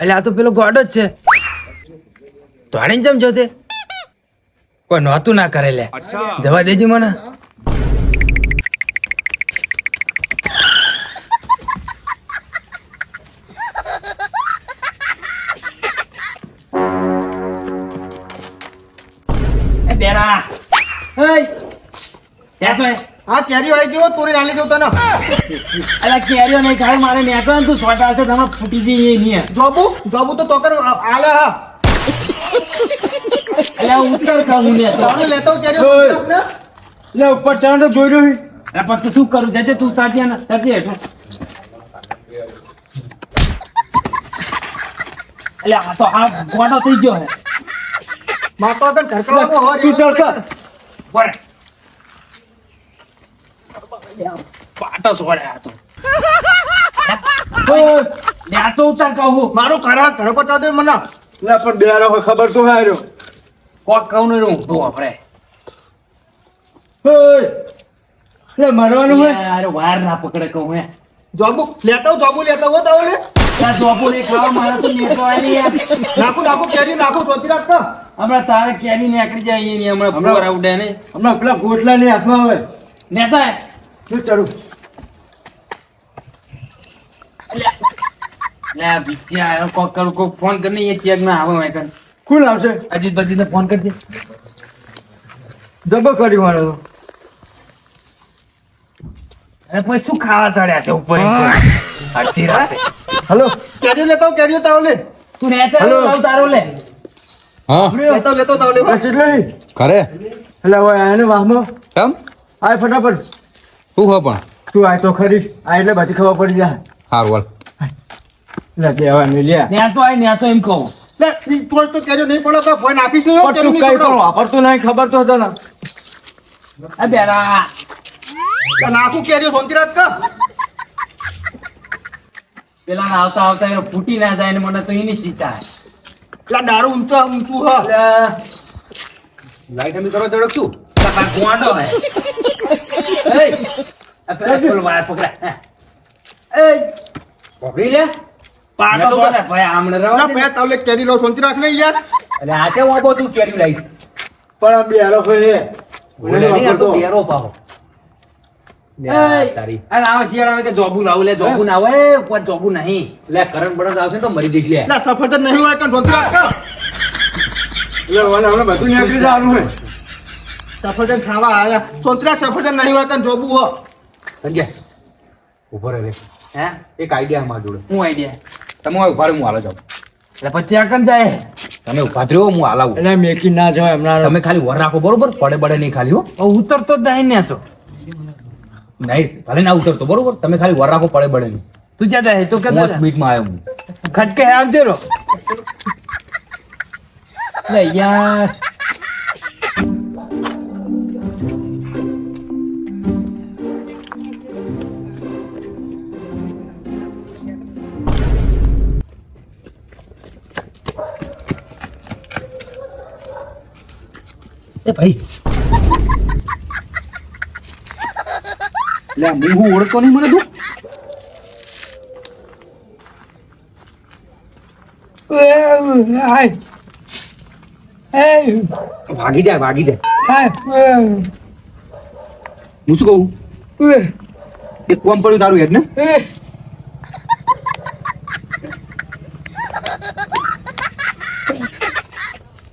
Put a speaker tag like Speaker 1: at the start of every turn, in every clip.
Speaker 1: એટલે આ તો પેલો ગોડો જ છે. ધોણીને ચમ જોતે. કોઈ નહોતું ના કરે લે. જવા દેજે મને. એ બેરા. એય ત્યાં.
Speaker 2: આ કેરી આવી ગયો તોરી નાલી જવું તને.
Speaker 1: અલા કેરીઓ નહીં ખાય મારે નેકો ને તું સોટા હશે તમે ફૂટી જઈએ નહીં.
Speaker 2: જોબુ જોબુ તો તોકર આલે હા.
Speaker 1: એટલે આ ઉત્તર ખાવું ને તો
Speaker 2: ચાલો લેતો કેરી
Speaker 1: ઓય.
Speaker 2: આપણે?
Speaker 1: એટલે ઉપર ચણ તો જોઈ રહ્યું એટલે પછી શું કરું? જજે તું તાજ્યા ને તાજે હેઠું. એટલે આ તો આ ગોડો થઈ ગયો હે.
Speaker 2: માતો તને ઢરકડવાનો હોય
Speaker 1: તું ચડ કર બોલે. પાટો સોડે આ તો તો
Speaker 3: તો
Speaker 1: ને તું પકડે કહું હે
Speaker 2: જોબુ લેતો જોબુ લેતો હો તાવ લે
Speaker 1: ને ખાવા મારે તો
Speaker 2: નાખું કેરી નાખું ચોથી રાત
Speaker 1: હમણાં તારે કેરી નીકળી જાય અહીંયા હમણાં ફોર આવડે ને
Speaker 3: હમણાં પેલા ગોટલા ની હાથમાં આવે
Speaker 1: નેતા
Speaker 3: શું ચડું
Speaker 1: લે આ બિચ્યા કોક કરું કોક ફોન કરીને એ ચેક ના આવે મેં કન
Speaker 3: કોણ આવશે?
Speaker 1: અજીત બજીત ફોન કરજે
Speaker 3: જબો કરી મારો
Speaker 1: અને પછી શું ખાવા ચડ્યા છે ઉપર અડધી રાતે.
Speaker 3: હલો.
Speaker 2: કેરી લેતો કેરી તાવ લે
Speaker 1: તું નેતા
Speaker 3: હલો.
Speaker 1: તારો લે.
Speaker 4: હા.
Speaker 2: લેતો લેતો તાવ લે
Speaker 3: કેટલો? નહીં
Speaker 4: કરે
Speaker 3: એટલે હવે આને વાહમાં?
Speaker 4: કેમ?
Speaker 3: આય ફટાફટ.
Speaker 4: શું હોય પણ?
Speaker 3: તું આ તો ખરી? આ એટલે બધી ખબર પડી જાય.
Speaker 4: હારું હાલ.
Speaker 1: લે એમ કહું.
Speaker 2: લે ઈ તો કેરી નહીં પડે તો ભોય નાખીશ નહીં
Speaker 3: પણ તું કઈ પણ વાપરતું નહીં ખબર તો હતો ને
Speaker 1: આ બેરા.
Speaker 2: તો નાખું કેરી સોંતી રાત કર
Speaker 1: પેલા ના આવતા આવતા એનો ફૂટી ના જાય ને મને તો એની ચિંતા. હે.
Speaker 2: દારૂ ઊંચો ઊંચું હ.
Speaker 4: લાઈટ અમે કરવા ચડક છું
Speaker 1: ગોંડો હે. વાયર પકડા એય, પકડી લે પાટો સોલે, ભાઈ આમણે રહેવા
Speaker 2: ના. બે તાવ કેરી લો સોંતી રાખ ને યાર
Speaker 1: આ તે તું કેરી
Speaker 3: પણ બે હારો કોઈ એ.
Speaker 1: બોલે નહીં, તો
Speaker 3: વાપરતો.
Speaker 1: પાહો.
Speaker 4: લ્યા,
Speaker 1: એય,
Speaker 4: તારી.
Speaker 1: અને આવા શિયાળા આવે કે જોબુ લાવું લે જોબુ ના આવે કોઈ જોબુ નહીં લે કરંટ બરંટ આવશે તો મરી જઈશ લે
Speaker 2: એટલે સફરજન હોય
Speaker 3: બધું નીકળી જવાનું હોય
Speaker 2: સફરજન ખાવા આવ્યા સોંતી સફરજન નહીં હોય કણ જોબુ હ.
Speaker 4: સંજય ઊભો રહે
Speaker 1: હે?
Speaker 4: એક આઈડિયા મારા જોડે.
Speaker 1: હું આઈડિયા
Speaker 4: તમે ઊભા રહો, હું હાલો જાઉં.
Speaker 1: એટલે પછી આ કન જાય?
Speaker 4: તમે ઊભા જ રહો હું હાલાવું.
Speaker 3: એટલે મેકી ના જાવ એમના
Speaker 4: તમે ખાલી વર રાખો બરોબર? પડે પડે નહીં ખાલી હો.
Speaker 1: ઉતરતો જ નહીં ને તો.
Speaker 4: નહીં ભલે ના ઉતરતો બરોબર? તમે ખાલી વર રાખો પડે પડે નહીં.
Speaker 1: તું જ્યાં જાય તો કે
Speaker 4: મોત બીટમાં આવ્યો હું.
Speaker 1: ખટકે આવજો રો. યાર
Speaker 4: એ ભાઈ. લે હું હું ઓળખતો નહીં મને તું? ભાગી જાય ભાગી જાય. હું શું કહું? એક કોમ પડ્યું તારું હેડ ને?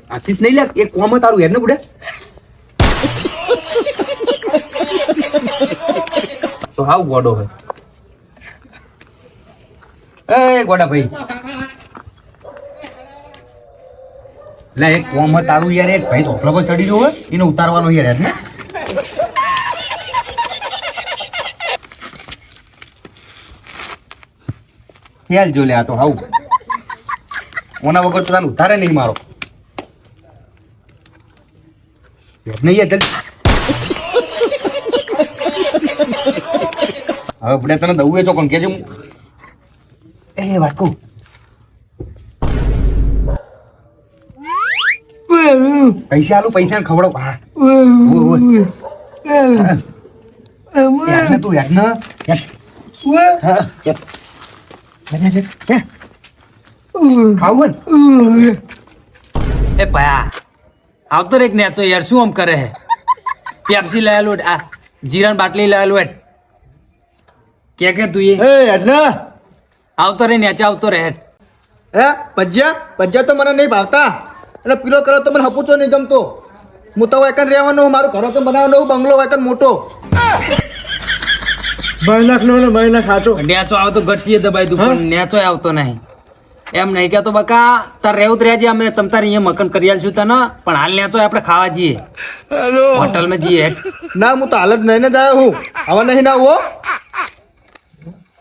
Speaker 4: આશીષ નહીં લે એક કોમ તારું હેડ ને બુડે? હાવ ગોડો હોય એ ગોડા ભાઈ. લે, એક કોમ તારું યાર, એક ભાઈ ધોકલા પર ચડી ગયો હોય એને ઉતારવાનો યાર ને ખ્યાલ જો લે આ તો હાવ. ઓના વગર તો તને ઉતારે નહીં મારો. નહીં યાર જલ્દી હવે બડે તને દઉં છો ચોકન કેજે હું એ વાકુ પૈસા આલું, પૈસા ખવડો હા. તું, યાદ ને.
Speaker 1: એ ભયા આવતો રેક નેચો યાર, શું આમ કરે હે? પેપ્સી લાયેલું આ જીરણ બાટલી લાયેલું કે કે તું એ?
Speaker 3: એ એટલે?
Speaker 1: આવતો રે નેચે આવતો રે
Speaker 2: હે પજ્યા? પજ્યા તો મને નહીં ભાવતા. અને પીલો કરો તો મને હપુચો નહીં ગમતો. હું તો એકન રહેવાનો મારું ઘરો તો બનાવવાનો બંગલો એકન મોટો.
Speaker 3: મહિના નો ને મહિના ખાચો
Speaker 1: નેચો આવતો ગટચીએ દબાઈ દઉં પણ નેચો આવતો નહીં. એમ નહીં કે તો બકા તાર રહેવું જ રહેજે અમે તમ તાર અહીંયા મકન કરી આલશું તને પણ હાલ નેચો આપણે ખાવા જઈએ. હોટલમાં જઈએ.
Speaker 2: ના હું તો હાલત નહીં ને જાય હું. હવે નહીં ના હો.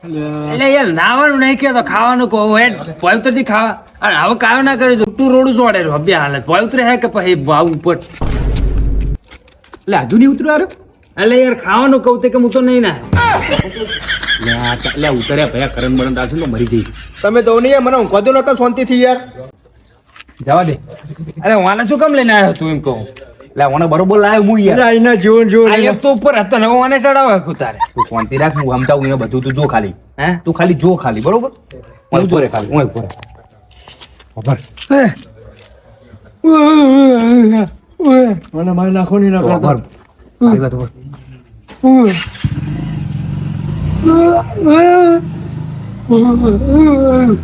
Speaker 1: એટલે યાર નાવાનું નહીં કે તો ખાવાનું કહું હેડ પવિત્રથી ખાવા. અને હવે કાયો ના કરે તું રોડું જોડે રહ્યો બે હાલત. પવિત્ર હે કે પછી ભાવ ઉપર?
Speaker 4: એટલે હજુ નહીં ઉતર્યો?
Speaker 1: એટલે યાર ખાવાનું કહું તે કે હું તો નહીં ના
Speaker 4: લે આ ત- લે ઉતર્યા ભયા કરણ બરણ દાલશે તો મરી જઈશ.
Speaker 2: તમે તો નહીં મને ઊંઘવા દો નતા શાંતિથી યાર.
Speaker 4: જવા દે.
Speaker 1: અરે વાના શું કામ લઈને આવ્યો તું એમ કહું?
Speaker 4: લે મને બરોબર લાવ્યો હું યાર.
Speaker 3: અહીંના જીવન જો
Speaker 1: આ એક તો ઉપર હતો ને વાને ચડાવે કુ તારે.
Speaker 4: તું શાંતિ રાખ હું સમજાવું એને બધું તું જો ખાલી.
Speaker 1: હે?
Speaker 4: તું ખાલી જો ખાલી બરોબર? હું ઉપર રે ખાલી હું ઉપર. ઉપર
Speaker 3: મને મારી નાખો નહીં નાખો.
Speaker 4: ઉપર આવી વાત ઉપર.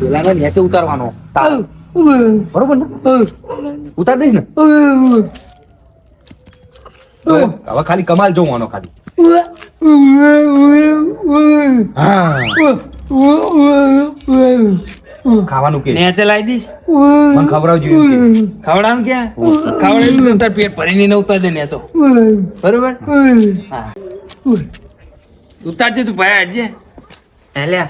Speaker 4: પેલાને નીચે ઉતારવાનો. બરોબર ને? ઉતાર દઈશ ને? હવે ખાલી કમાલ જોવાનો ખાલી. ખાવાનું કે?
Speaker 1: નેચે લાવી દઈશ.
Speaker 4: મને ખવડાવજો એમ કે.
Speaker 1: ખવડાવવાનું ખવડાવી તાર પેટ ભરીને ન ઉતાર દે ને તો બરોબર? હા. ઉતારજે તું ભાઈ હટજે એટલે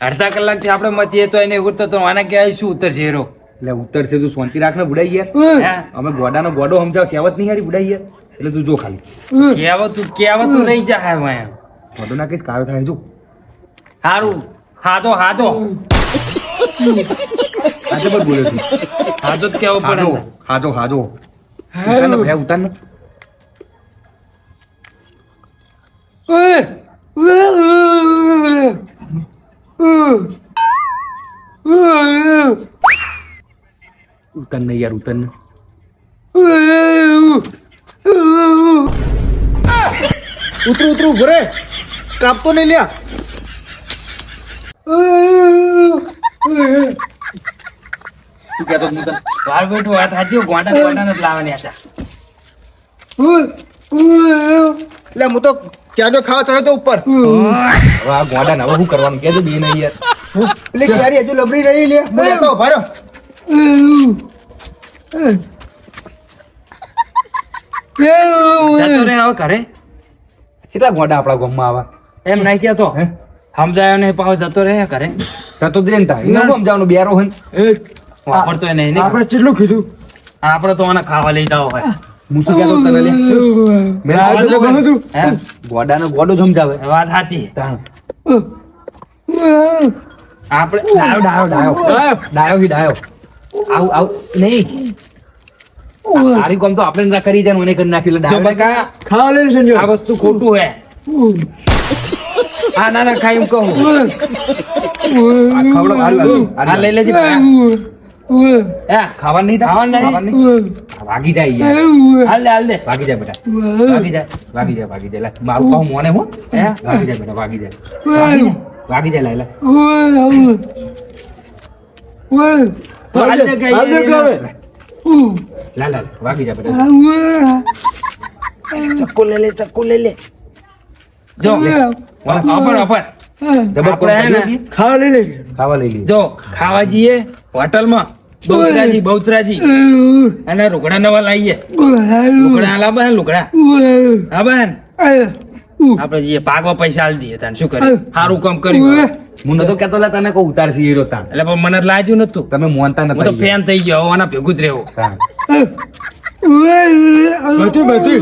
Speaker 1: અડધા કલાકથી આપણે મતીએ તો એને ઉતરતો તો આના કે શું ઉતરશે હેરો
Speaker 4: એટલે ઉત્તર છે તું શાંતિ રાખને બુડાઈ ગયા? અમે ગોડાનો ગોડો સમજાવ કહેવત નહીં હારી બુડાઈ ગયા. એટલે તું જો ખાલી.
Speaker 1: કહેવત તું કહેવત તું રહી જા હા વાયા
Speaker 4: ગોડો ના કઈશ કાયો થાય જો.
Speaker 1: હારું. હાજો હાજો
Speaker 4: આજે પણ બોલ્યો તું.
Speaker 1: હાજો જ કેવો પડે
Speaker 4: હાજો
Speaker 1: ને.
Speaker 4: હાજો હાજો ઉતાર ને ઉતાર ને. ઉતાર ને યાર ઉતાર ને.
Speaker 2: ઉતરું ઉતરું ઊભો રે. કાપતો નહીં લ્યા.
Speaker 4: તું કહેતો તો ઉતાર.
Speaker 1: વાર બેઠું વાત સાચી ગોંડા ગોંડા નથી લાવવાની હતા
Speaker 2: એટલે હું તો ક્યાં ખાવા ચડ્યો તો ઉપર.
Speaker 4: હવે આ ગોડા હવે શું કરવાનું? કહેજો બે નહીં યાર.
Speaker 2: એટલે ક્યારે હજુ લબડી રહી લે. હું લેતો રહ્યો.
Speaker 1: જતો રે હવે ઘરે.
Speaker 4: કેટલા ગોડા આપણા ગામમાં આવા?
Speaker 1: એમ નહીં
Speaker 4: હે?
Speaker 1: સમજાયો ને પાવ જતો રહે ઘરે.
Speaker 4: તો તો જઈને થાય એને સમજાવવાનું બેરો હોય ને?
Speaker 1: વાપરતો નહીં
Speaker 3: આપણે કેટલું કીધું?
Speaker 1: આપણે તો આને ખાવા લઈ જાવ હોય
Speaker 4: હું શું કહેતો તને લે? મેં
Speaker 3: આ તો કહું તું.
Speaker 1: હે?
Speaker 4: ગોડાનો ગોડો જ સમજાવે
Speaker 1: વાત સાચી. આપણે
Speaker 4: ડાયો ડાયો. ડાયો ડાયો ડાયો. આવ આવ. નહીં. સારી કામ તો આપણે ના કરી જાય મને કરી નાખી
Speaker 1: જો બકા
Speaker 3: ખાવા લઈને સંજો
Speaker 1: આ વસ્તુ ખોટું હે. આ ના ના ખાઈ એમ કહું.
Speaker 4: આ ખવડો હારું
Speaker 1: આ લઈ લેજે
Speaker 4: ખાવા નહીં
Speaker 1: ખાવા નહીં?
Speaker 4: ભાગી જાય
Speaker 1: હાલ દે હાલ દે.
Speaker 4: ભાગી જાય બેટા. ભાગી જાય ભાગી જાય ભાગી જાય. મારું કહું મોને હું.
Speaker 1: હે
Speaker 4: ભાગી જાય બેટા ભાગી જાય. ભાગી જાય? ભાગી જાય લે, લે
Speaker 1: તો હાલ દે કઈ
Speaker 3: હાલ દે.
Speaker 4: લે લે વાગી જા બેટા
Speaker 1: ચક્કુ લઈ લે. ચક્કુ લઈ લે જો હે. ને
Speaker 3: ખાવા લઈ લે
Speaker 4: ખાવા લઈ લઈએ.
Speaker 1: જો ખાવા જઈએ હોટલમાં. બહુચરાજી બહુચરાજી. અને લુગડા નવા લાવીએ. લુગડા આલા બહેન લુગડા. હા બહેન. આપણે જે પાગવા પૈસા આલી દઈએ તને શું કરીએ? સારું કામ કર્યું
Speaker 4: હું નતો કેતો લે તને કોઈ ઉતારશે હીરો તાણ.
Speaker 1: એટલે પણ મને લાજ્યું લાગ્યું નતું.
Speaker 4: તમે મોનતા
Speaker 1: હું તો ફેન થઈ ગયો હવે આના ભેગું જ રહેવું.
Speaker 3: બેઠી બેઠી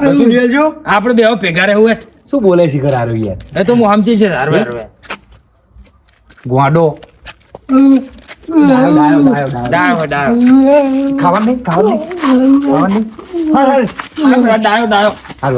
Speaker 3: બેઠી લઈ
Speaker 1: આપણે બે હવે ભેગા રહેવું હેઠ.
Speaker 4: શું બોલે છે ઘર હારું યાર?
Speaker 1: એ તો હું સમજી છે હારવે હારવે
Speaker 4: ગોડો. ડાયો ડાયો ખાવાનું નહીં ખાવા નહીં. ખાવા નહીં.
Speaker 1: ડાયો ડાયો
Speaker 4: હાલ.